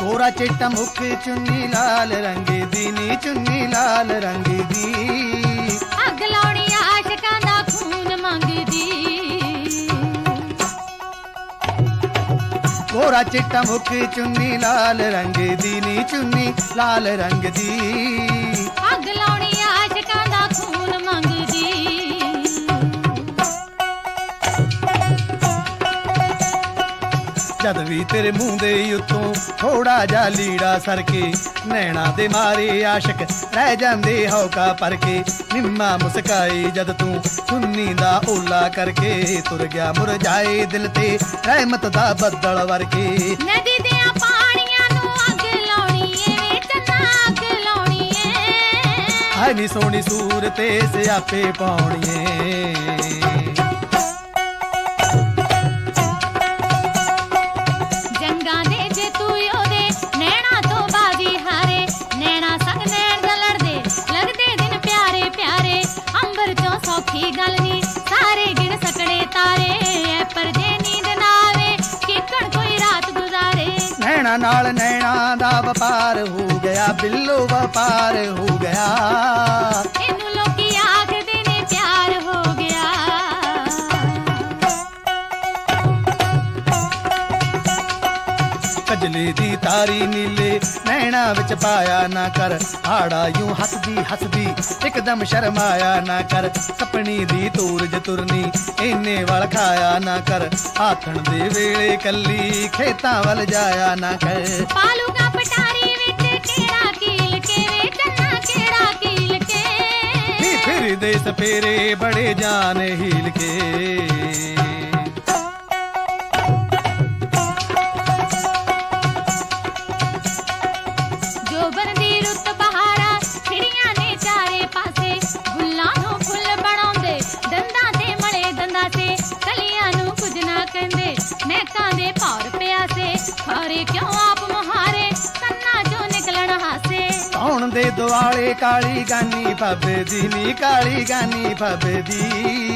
ਕੋਰਾ ਚਿੱਟਾ ਮੁਖ ਚੁੰਨੀ ਲਾਲ ਰੰਗ ਦੀ ਨੀ ਚੁੰਨੀ ਲਾਲ ਰੰਗ ਦੀ ਕੋਰਾ ਚਿੱਟਾ ਮੁਖ ਚੁੰਨੀ, ਲਾਲ ਰੰਗ ਦੀ ਨੀ ਚੁੰਨੀ, ਲਾਲ ਰੰਗ ਦੀ। ਅੱਗ ਲਾਉਣੀ ਆਸ਼ਕਾਂ ਦਾ ਖੂਨ। ਜਦ ਵੀ ਤੇਰੇ ਮੂੰਹ ਦੇ ਉੱਤੋਂ ਥੋੜਾ ਜਿਹਾ ਲੀੜਾ ਸਰਕੇ ਨੈਣਾ ਦੇ ਮਾਰੇ ਆਸ਼ਕ ਰਹਿ ਜਾਂਦੇ ਹੌਕਾ ਪਰ ਕੇ ਨਿੰਮਾ ਮੁਸਕਾਈ ਜਦ ਤੂੰ ਸੁੰਨੀ ਦਾ ਓਲਾ ਕਰਕੇ ਤੁਰ ਗਿਆ ਮੁਰਝਾਏ ਦਿਲ ਤੇ ਰਹਿਮਤ ਦਾ ਬੱਦਲ ਵਰਕੇ। ਨਦੀ ਨੂੰ ਹਾਏ ਸੋਹਣੀ ਸੂਰਤ ਤੇ ਸਿਆਪੇ ਪਾਉਣੀਏ। ਨਾਲ ਨੈਣਾ ਦਾ ਵਪਾਰ ਹੋ ਗਿਆ ਬਿੱਲੋ ਵਪਾਰ ਹੋ ਗਿਆ। ਇਹਨੂੰ ਲੋਕੀ ਆਖਦੇ ਨੇ ਪਿਆਰ ਹੋ ਗਿਆ। ਕਜਲੇ ਦੀ ਤਾਰੀ ਨੀਲੇ ਨੈਣਾ ਵਿੱਚ ਪਾਇਆ ਨਾ ਕਰ। ਹਾੜਾ ਯੂੰ ਹੱਸਦੀ ਹੱਸਦੀ ਇੱਕਦਮ ਸ਼ਰਮਾਇਆ ਨਾ ਕਰ। ਸਪਣੀ ਦੀ ਤੂਰਜ ਤੁਰਨੀ ਇੰਨੇ ਵਲ ਖਾਇਆ ਨਾ ਕਰ। ਆਥਣ ਦੇ ਵੇਲੇ ਕੱਲੀ ਖੇਤਾਂ ਵੱਲ ਜਾਇਆ ਨਾ ਕਰ। ਪਾਲੂਗਾ ਪਟਾਰੀ ਵਿੱਚ ਕਿਹੜਾ ਕੀਲ ਕੇ ਵੇ ਚੰਨਾ ਕਿਹੜਾ ਕੀਲ ਕੇ? ਫਿਰਦੇ ਸਪੇਰੇ ਬੜੇ ਜਾਨ ਹੀਲ ਕੇ। ਜੋਬਨ ਦੀ ਰੁੱਤ ਬਹਾਰਾ, ਖਿੜੀਆਂ ਨੇ ਚਾਰੇ ਪਾਸੇ। ਗੁੱਲਾਂ ਨੂੰ ਫੁੱਲ ਬਣਾਉਂਦੇ, ਦੰਦਾਂ ਤੇ ਮਲੇ ਦੰਦਾਂ ਤੇ ਕਲੀਆਂ ਨੂੰ ਕੁਝ ਨਾ ਕਹਿੰਦੇ, ਮਹਿਕਾਂ ਦੇ ਭੌਰ ਪਿਆਸੇ। ਖਾਰੇ ਕਿਉਂ ਆਪ ਮੁਹਾਰੇ, ਕੰਨਾਂ ਚੋਂ ਨਿਕਲਣ ਹਾਸੇ। ਕੌਣ ਦੇ ਦੁਆਲੇ ਕਾਲੀ ਗਾਨੀ ਫੱਬੇ ਦੀ ਨੀ ਕਾਲੀ ਗਾਨੀ ਫੱਬੇ ਦੀ।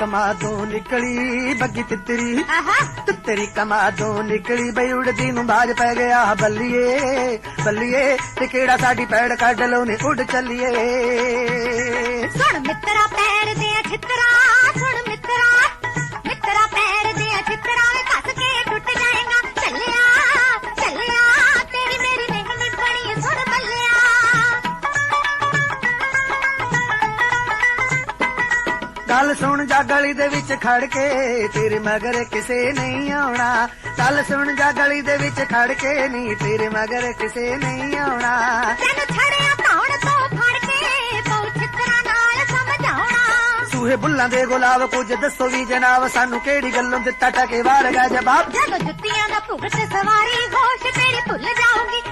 ਕਮਾਦੋਂ ਨਿਕਲੀ ਬੱਗੀ ਤਿੱਤਰੀ। ਤਿੱਤਰੀ ਕਮਾਦੋਂ ਨਿਕਲੀ ਬਈ ਉੜਦੀ ਨੂੰ ਬਾਜ ਪੈ ਗਿਆ ਬੱਲੀਏ। ਬੱਲੀਏ ਤੇ ਕਿਹੜਾ ਸਾਡੀ ਪੈੜ ਕੱਢ ਲੋ ਨੇ ਉੱਡ ਚੱਲੀਏ। ਸੁਣ ਮਿੱਤਰਾ ਪੈਰ ਦੇ ਛਿੱਤਰਾ ਸੁਣ ਜਾ ਗਲੀ ਦੇ ਵਿੱਚ ਖੜ ਕੇ ਤੇਰੇ ਮਗਰ ਕਿਸੇ ਨਹੀਂ ਆਉਣਾ। ਗੱਲ ਸੁਣ ਜਾ ਗਲੀ ਦੇ ਵਿੱਚ ਖੜ ਕੇ ਨਹੀਂ ਤੇਰੇ ਮਗਰ ਕਿਸੇ ਨਹੀਂ ਆਉਣਾ। ਤੈਨੂੰ ਛੜਿਆ ਧੌਣ ਤੋਂ ਫੜ ਕੇ ਪਉ ਛਿੱਤਰਾ ਨਾਲ ਸਮਝਾਉਣਾ। ਸੂਹੇ ਬੁੱਲਾਂ ਦੇ ਗੁਲਾਬ ਕੁਝ ਦੱਸੋ ਵੀ ਜਨਾਬ ਸਾਨੂੰ ਕਿਹੜੀ ਗੱਲੋਂ ਦਿੱਤਾ ਟਕੇ ਵਾਰਗਾ ਜਵਾਬ? ਜਦੋਂ ਜੁੱਤੀਆਂ ਦਾ ਭੁਗਤ ਸਵਾਰੀ ਹੋਸ਼ ਤੇਰੀ ਭੁੱਲ ਜਾਊਗੀ।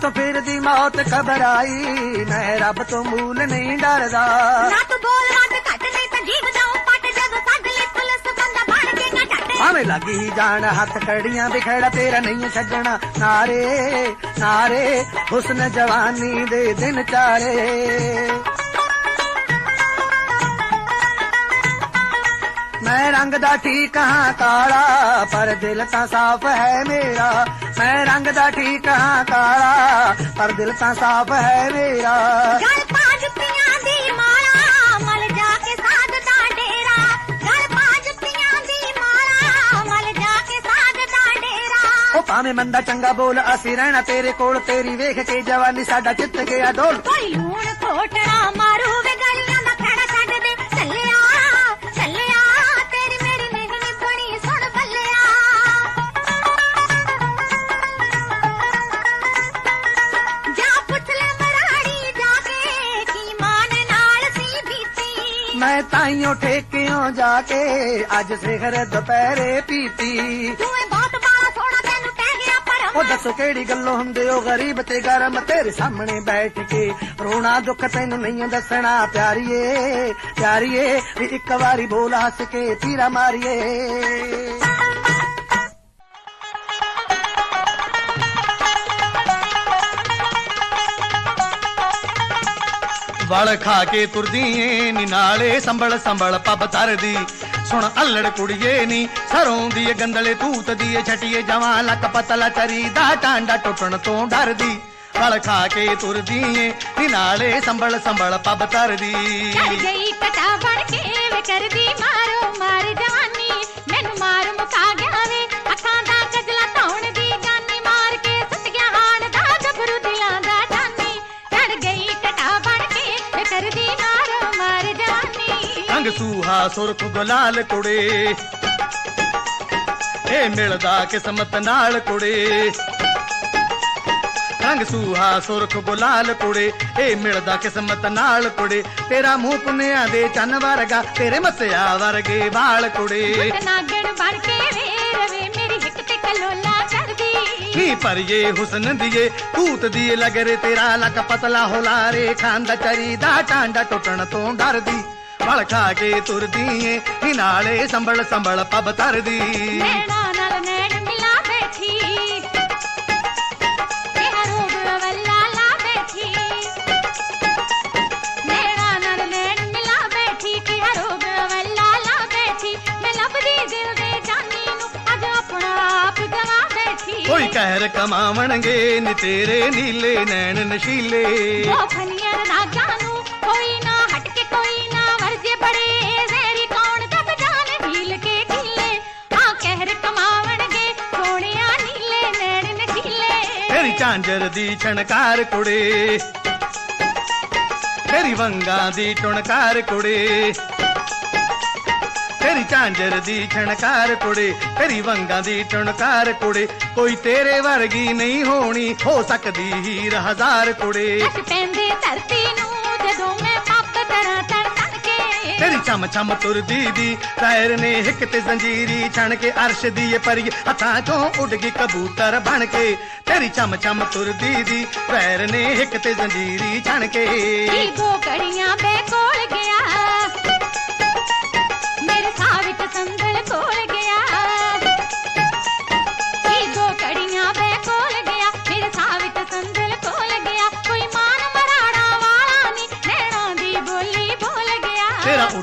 ਤਾਂ ਫਿਰ ਦੀ ਮੌਤ ਖਬਰ ਆਈ ਮੈਂ ਰੱਬ ਤੋਂ ਮੂਲ ਨਹੀਂ ਡਰਦਾ। ਤੂੰ ਬੋਲ ਵੱਧ ਘੱਟ ਨਹੀਂ ਤਾਂ ਜੀਵ ਜਾਉ ਪੱਟ ਜਦੋਂ ਸੱਦ ਲਈ ਪੁਲਿਸ ਬੰਦਾ ਬਣ ਕੇ ਨਾ ਛੱਡੇ। ਭਾਵੇਂ ਲੱਗੀ ਜਾਣ ਹੱਥ ਕੜੀਆਂ ਵਿਖੇੜਾ ਤੇਰਾ ਨਹੀਂ ਛੱਡਣਾ। ਨਾਰੇ ਨਾਰੇ ਹੁਸਨ ਜਵਾਨੀ ਦੇ ਦਿਨ ਚਾਰੇ। ਮੈਂ ਰੰਗ ਦਾ ਠੀਕ ਹਾਂ ਕਾਲਾ ਪਰ ਦਿਲ ਤਾਂ ਸਾਫ਼ ਹੈ ਮੇਰਾ। ਮੈਂ ਰੰਗ ਦਾ ਠੀਕ ਹਾਂ ਕਾਲਾ ਪਰ ਦਿਲ ਤਾਂ ਸਾਫ਼ ਹੈ ਮੇਰਾ। ਗਲ ਪਾ ਜੁੱਤੀਆਂ ਦੀ ਮਾਲਾ ਮਲ ਜਾ ਕੇ ਸਾਧਦਾ ਡੇਰਾ। ਗਲ ਪਾ ਜੁੱਤੀਆਂ ਦੀ ਮਾਲਾ ਮਲ ਜਾ ਕੇ ਸਾਧਦਾ ਡੇਰਾ। ਉਹ ਭਾਵੇਂ ਮੰਦਾ ਚੰਗਾ ਬੋਲ ਅਸੀਂ ਰਹਿਣਾ ਤੇਰੇ ਕੋਲ ਤੇਰੀ ਵੇਖ ਕੇ ਜਵਾਨੀ ਸਾਡਾ ਚਿੱਤ ਗਿਆ ਡੋਲ। ਕੋਈ ਲੂਣ ਖੋਟਣਾ ਤਾਈਓ ਠੇਕਿਓ ਜਾ ਕੇ ਅੱਜ ਸਿਖਰ ਦੁਪਹਿਰੇ ਪੀਤੀ। ਤੂੰ ਇਹ ਬਹੁਤ ਬਾਲਾ ਸੋਹਣਾ ਤੈਨੂੰ ਕਹਿ ਗਿਆ ਪਰ ਉਹ ਦੱਸੋ ਕਿਹੜੀ ਗੱਲੋਂ ਹੁੰਦੇ ਹੋ ਗਰੀਬ ਤੇ ਗਰਮ? ਤੇਰੇ ਸਾਹਮਣੇ ਬੈਠ ਕੇ ਰੋਣਾ ਦੁੱਖ ਤੈਨੂੰ ਨਹੀਂ ਦੱਸਣਾ। ਪਿਆਰੀਏ ਪਿਆਰੀਏ ਵੀ ਇੱਕ ਵਾਰੀ ਬੋਲ ਹੱਸ ਕੇ ਤੀਰਾ ਮਾਰੀਏ। ਵਲ ਖਾ ਕੇ ਤੁਰਦੀ ਏ ਨੀ ਨਾਲੇ ਸੰਭਲ ਸੰਭਲ ਪੱਬ ਤਰਦੀ ਸੁਣ ਅల్లੜ ਕੁੜੀਏ ਨੀ ਸਰੋਂ ਦੀ ਏ ਗੰਦਲੇ ਤੂਤ ਦੀ ਏ ਛਟੀਏ ਜਵਾਂ ਲੱਕ ਪਤਲਾ ਚਰੀ ਦਾ ਟਾਂਡਾ ਟੁੱਟਣ ਤੋਂ ਡਰਦੀ ਸੂਹਾ ਸੁਰਖ ਗੁਲਾਲ ਕੁੜੇ। ਇਹ ਮਿਲਦਾ ਕਿਸਮਤ ਨਾਲ ਕੁੜੇ। ਰੰਗ ਸੂਹਾ ਸੁਰਖ ਗੁਲਾਲ ਕੁੜੇ। ਇਹ ਮਿਲਦਾ ਕਿਸਮਤ ਨਾਲ ਕੁੜੇ। ਤੇਰਾ ਮੂੰਹ ਪੁੰਨਿਆ ਦੇ ਚੰਨ ਵਰਗਾ ਤੇਰੇ ਮੱਸਿਆ ਵਰਗੇ ਵਾਲ ਕੁੜੇ। ਨਾਗਣ ਬਣ ਕੇ ਵੇ ਰਵੇ ਮੇਰੀ ਹਿੱਕ ਤੇ ਕਲੋਲਾ ਕਰਦੀ ਨੀ ਪਰਿਏ ਹੁਸਨ ਦੀਏ ਤੂਤ ਦੀਏ ਲਗਰੇ ਤੇਰਾ ਲੱਕ ਪਤਲਾ ਹੋਲਾਰੇ ਖਾਂਦਾ ਚਰੀ ਦਾ ਟਾਂਡਾ ਟੁੱਟਣ ਤੋਂ ਡਰਦੀ। ਵਲ ਖਾ ਕੇ ਤੁਰਦੀ ਏ ਨੀ ਨਾਲੇ ਸੰਭਲ ਸੰਭਲ ਪੱਬ ਤਰਦੀ ਨੈਣਾ ਨਾਲ ਨੈਣ ਮਿਲਾ ਬੈਠੀ ਇਹ ਝਾਂਜਰ ਦੀ ਛਣਕਾਰ ਕੁੜੇ। ਤੇਰੀ ਵੰਗਾਂ ਦੀ ਟੁਣਕਾਰ ਕੁੜੇ। ਤੇਰੀ ਝਾਂਜਰ ਦੀ ਛਣਕਾਰ ਕੁੜੇ, ਤੇਰੀ ਵੰਗਾਂ ਦੀ ਟੁਣਕਾਰ ਕੁੜੇ। ਕੋਈ ਤੇਰੇ ਵਰਗੀ ਨਹੀਂ ਹੋਣੀ, ਹੋ ਸਕਦੀ ਹੀਰ ਹਜ਼ਾਰ ਕੁੜੇ। ਪੈਂਦੇ ਧਰਤੀ ਨੂੰ ਤੇਰੀ ਚਮ ਚਮ ਤੁਰਦੀ ਦੀ ਪੈਰ ਨੇ ਹਿੱਕ ਤੇ ਜ਼ੰਜੀਰੀ ਛਣ ਕੇ ਅਰਸ਼ ਦੀ ਏ ਪਰੀ, ਹੱਥਾਂ ਚੋਂ ਉੱਡ ਗਈ ਕਬੂਤਰ ਬਣ ਕੇ। ਤੇਰੀ ਚਮ ਚਮ ਤੁਰਦੀ ਦੀ ਪੈਰ ਨੇ ਹਿੱਕ ਤੇ ਜ਼ੰਜੀਰੀ ਛਣ ਕੇ। ਕੀ ਦੋ ਕੜੀਆਂ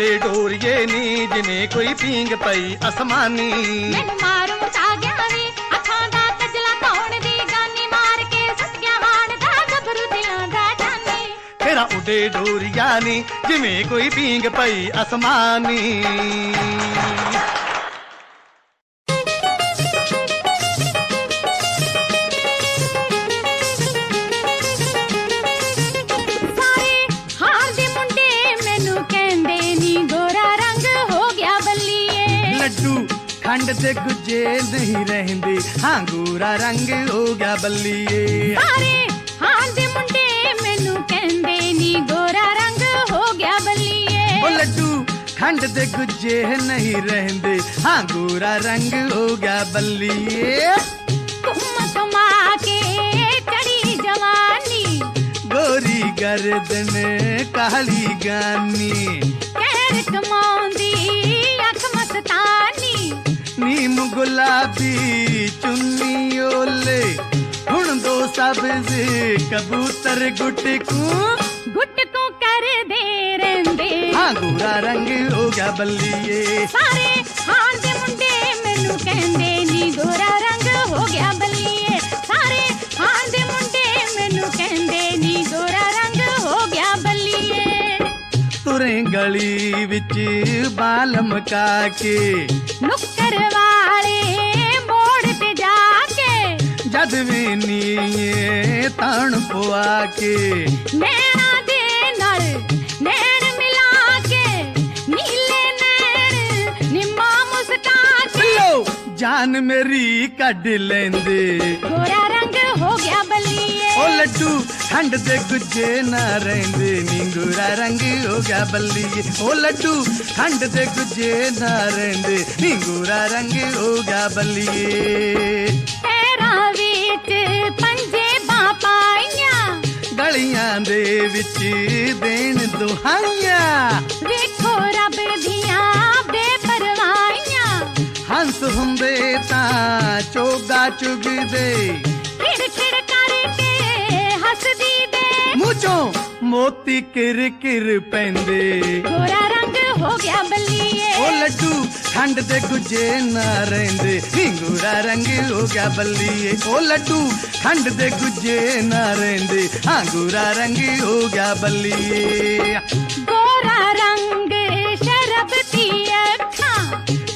ਉੱਡੇ ਡੋਰੀਏ ਨੀ ਜਿਵੇਂ ਕੋਈ ਪੀਂਗ ਪਈ ਅਸਮਾਨੀ। ਮੈਨੂੰ ਮਾਰੂ ਮਚਾ ਗਿਆ ਵੇ ਅੱਖਾਂ ਦਾ ਕਜਲਾ ਧੌਣ ਦੀ ਗਾਨੀ ਮਾਰ ਕੇ ਸੁੱਟ ਗਿਆ ਹਾਣ ਦਾ ਗੱਭਰੂ ਦਿਲਾਂ ਦਾ ਜਾਨੀ। ਤੇਰਾ ਉੱਡੇ ਡੋਰੀਆ ਨੀ ਜਿਵੇਂ ਕੋਈ ਪੀਂਗ ਪਈ ਅਸਮਾਨੀ। ਲੱਡੂ ਖੰਡ ਤੇ ਗੁੱਜੇ ਨਹੀਂ ਰਹਿੰਦੇ। ਹਾਂ ਗੋਰਾ ਰੰਗ ਹੋ ਗਿਆ ਬੱਲੀਏ। ਸਾਰੇ ਹਾਰ ਦੇ ਮੁੰਡੇ ਮੈਨੂੰ ਕਹਿੰਦੇ ਨੀ ਗੋਰਾ ਰੰਗ ਹੋ ਗਿਆ ਬੱਲੀਏ। ਉਹ ਲੱਡੂ ਖੰਡ ਤੇ ਗੁੱਜੇ ਨਹੀਂ ਰਹਿੰਦੇ। ਹਾਂ ਗੋਰਾ ਰੰਗ ਹੋ ਗਿਆ ਬੱਲੀਏ। ਘੁੰਮ ਘੁਮਾ ਕੇ ਚੜੀ ਜਵਾਨੀ। ਗੋਰੀ ਗਰਦਨ ਕਾਲੀ ਗਾਨੀ। ਕਹਿਰ ਹੁਣ ਦੋ ਸਬਜ਼ ਕਬੂਤਰ ਗੁੱਟਕੂ ਗੁੱਟ ਕੋ ਕਰਦੇ ਰਹਿੰਦੇ ਹਾਂ ਗੋਰਾ ਰੰਗ ਹੋ ਗਿਆ ਬੱਲੀਏ ਸਾਰੇ ਹਾਰ ਦੇ ਮੁੰਡੇ ਮੈਨੂੰ ਕਹਿੰਦੇ ਨੀ ਗੋਰਾ ਰੰਗ ਹੋ ਗਿਆ ਬੱਲੀਏ ਸਾਰੇ ਹਾਰ ਦੇ ਮੁੰਡੇ ਮੈਨੂੰ ਕਹਿੰਦੇ ਨੀ ਗੋਰਾ ਰੰਗ ਹੋ ਗਿਆ ਬੱਲੀਏ ਤੁਰੇ ਗਲੀ ਵਿੱਚ ਬਾਲ ਮਕਾ ਜਦ ਵੀ ਨੀਏ ਤਣ ਪਵਾ ਕੇ ਨੈਣਾ ਦੇ ਨਾਲ ਨੈਣ ਮਿਲਾ ਕੇ ਨੀਲੇ ਨੈਣ ਨਿਮਾ ਮੁਸਕਾ ਕੇ ਲੋ ਜਾਨ ਮੇਰੀ ਕੱਢ ਲੈਂਦੇ। ਗੋਰਾ ਰੰਗ ਹੋ ਗਿਆ ਬੱਲੀਏ। ਓ ਲੱਡੂ ਠੰਡ ਦੇ ਗੁੱਜੇ ਨਾ ਰਹਿੰਦੇ। ਨੀ ਗੋਰਾ ਰੰਗ ਹੋ ਗਿਆ ਬੱਲੀਏ। ਓ ਲੱਡੂ ਠੰਡ ਦੇ ਗੁੱਜੇ ਨਾ ਰਹਿੰਦੇ। ਨੀ ਗੋਰਾ ਰੰਗ ਹੋ ਗਿਆ ਬੱਲੀਏ। ਵਿੱਚ ਪੰਜੇ ਬਾਂ ਪਾਈਆਂ। ਗਲੀਆਂ ਦੇ ਵਿੱਚ ਦੇਣ ਦੁਹਾਈਆਂ। ਵੇਖੋ ਰੱਬ ਦੀਆਂ ਬੇਪਰਵਾਹੀਆਂ। ਹੰਸ ਹੁੰਦੇ ਤਾਂ ਚੋਗਾ ਚੁਗਦੇ। ਖਿੜ ਖਿੜ ਕਰਕੇ ਹੱਸਦੀ ਦੇ ਮੂੰਹ ਚੋਂ ਮੋਤੀ ਕਿਰ ਕਿਰ ਪੈਂਦੇ। ਗੋਰਾ ਰੰਗ ਹੋ ਗਿਆ ਬੱਲੀਏ। ਉਹ ਲੱਡੂ ठंड दे गुजे नारेंदेगुरा रंग होगा बल्लिए ओ लड्डू। ठंड दे गुजे नारेंदे अंगूरा रंग होगा बल्लिए गोरा रंग शराब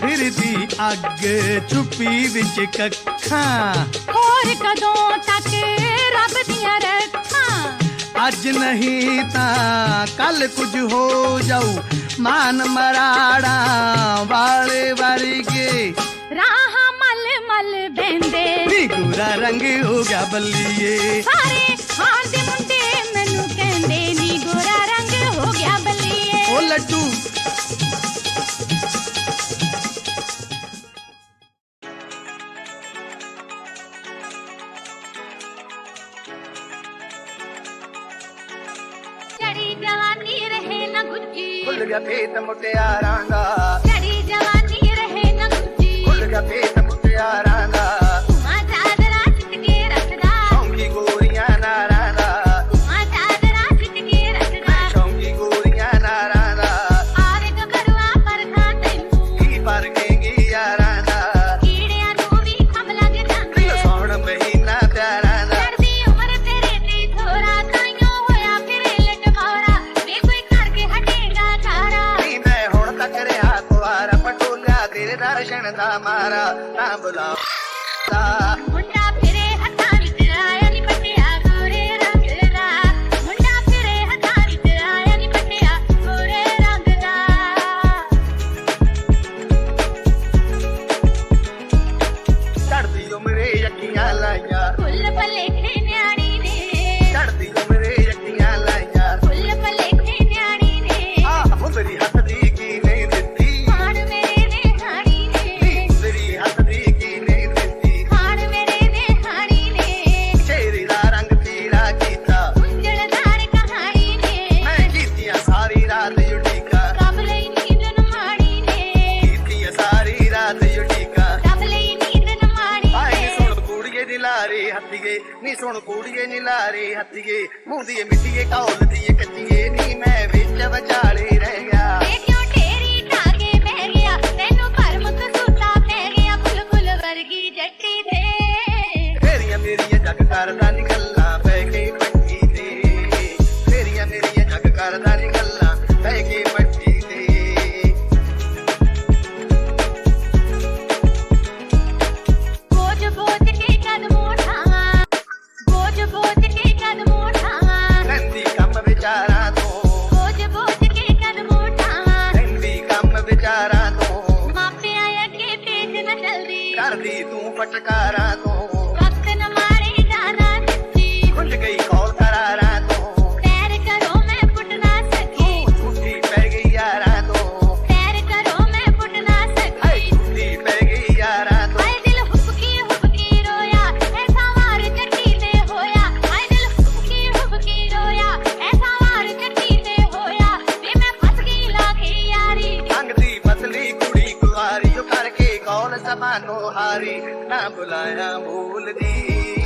फिर भी अग चुपी बिच कखा और कदों तक रब दिया रखा। अज नहीं ता कल कुछ हो जाऊ। मान मराड़ा वाले वारी के राह मल मल बेंदे। गुरा रंग हो गया बल्लिए। सारे ਭੁੱਲ ਗਿਆ ਭੇਤ ਮੁਟਿਆਰਾਂ ਦਾ। ਚੜੀ ਜਵਾਨੀ ਰਹੇ ਨਾ ਦੂਜੀ ਭੁੱਲ ਗਿਆ ਹੁਣ ਕੂੜੀਏ ਨੀ ਲਾਰੇ ਹੱਥੀਏ ਮੁੰਦੀਏ ਮਿੱਟੀਏ ਕੌਲ ਦੀਏ ਕੱਚੀਏ, ਨੀ ਮੈਂ ਵਿੱਚ ਵਿਚਾਲੇ ਰਹਿ ਗਿਆ। ambul I am